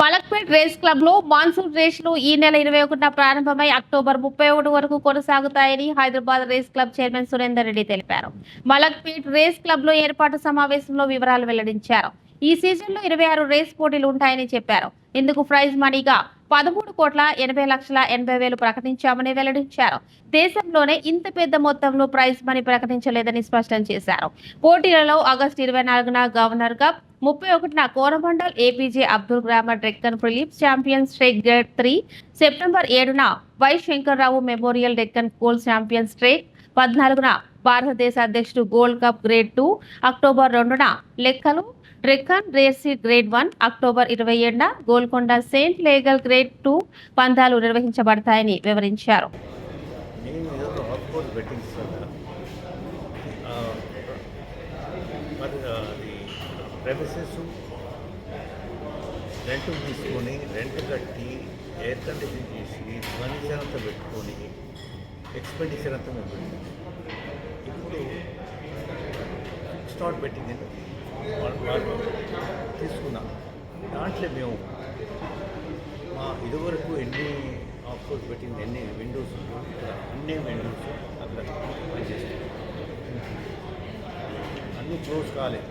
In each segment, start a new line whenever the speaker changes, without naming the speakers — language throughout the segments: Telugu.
మలక్పేట్ రేస్ క్లబ్లో మాన్సూన్ రేసులు ఈ నెల ఇరవై ఒకటిన ప్రారంభమై అక్టోబర్ ముప్పై ఒకటి వరకు కొనసాగుతాయని Hyderabad race club chairman Surender Reddy తెలిపారు. మలక్పేట్ రేస్ క్లబ్లో ఏర్పాటు సమావేశంలో వివరాలు వెల్లడించారు. ఈ సీజన్లో ఇరవై ఆరు రేస్ పోటీలు ఉంటాయని చెప్పారు. ఇందుకు ప్రైజ్ మనీగా పదమూడు కోట్ల ఎనభై లక్షల ఎనభై వేలు ప్రకటించామని వెల్లడించారు. దేశంలోనే ఇంత పెద్ద మొత్తంలో ప్రైజ్ మనీ ప్రకటించలేదని స్పష్టం చేశారు. పోటీలలో ఆగస్టు ఇరవై నాలుగున గవర్నర్ ముప్పై ఒకటిన కోరమండల్ ఏపీజే అబ్దుల్ గ్రామర్ డెక్కన్ ఫిలిప్స్ ఛాంపియన్స్ స్ట్రేక్ గ్రేడ్ త్రీ సెప్టెంబర్ ఏడున Y Shankarrao memorial Deccan gold champions ట్రేక్ పద్నాలుగున భారతదేశ అధ్యక్షుడు gold cup grade two October రెండున లెక్కలు డెక్కన్ రేసీ గ్రేడ్ వన్ అక్టోబర్ ఇరవై ఏడున Golconda saint Leger grade two పందాలు నిర్వహించబడతాయని వివరించారు.
ప్రెమిసెస్ రెంట్ తీసుకొని రెంట్ కట్టి ఎయిర్ కండిషన్ చేసి ఫర్నిచర్ అంతా పెట్టుకొని ఎక్స్పెండిచర్ అంతా పెట్టాం. ఇప్పుడు స్టార్ట్ అని వాళ్ళు తీసుకున్నాం. దాంట్లో మేము మా ఇదివరకు ఎన్ని ఆఫ్కోర్స్ పెట్టింది ఎన్ని విండోస్ అన్ని విండోస్ అక్కడ పనిచేస్తాయి. అన్నీ క్లోజ్ కాలేదు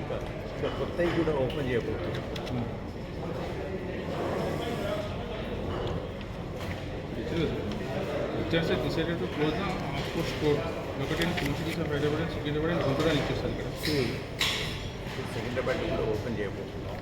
ఇంకా ఇంకా కొత్తవి కూడా ఓపెన్ చేయబోతున్నాం
The Oxford store located in King Cities of Hyderabad and Secunderabad and Guntur అని ఇచ్చేస్తారు ఇక్కడ
సికింద్రాబాద్ కూడా ఓపెన్ చేయబోతున్నాం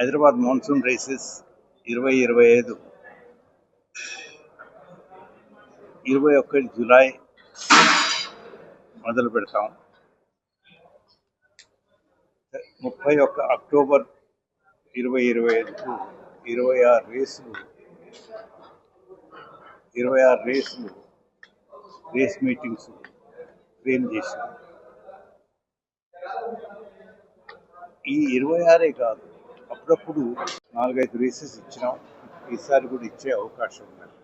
హైదరాబాద్ మాన్సూన్ రేసెస్ ఇరవై ఇరవై ఐదు. ఇరవై ఒకటి జూలై మొదలు పెడతాం. ముప్పై ఒక్క అక్టోబర్ ఇరవై ఇరవై ఐదుకు ఇరవై ఆరు రేసులు. ఇరవై ఆరు రేసులు. రేస్ మీటింగ్స్ ఫ్రేమ్ చేసాం ఈ ఇరవై ఆరే కాదు. అప్పుడప్పుడు నాలుగైదు రేసెస్ ఇచ్చినాం. ఈసారి కూడా ఇచ్చే అవకాశం ఉన్నది.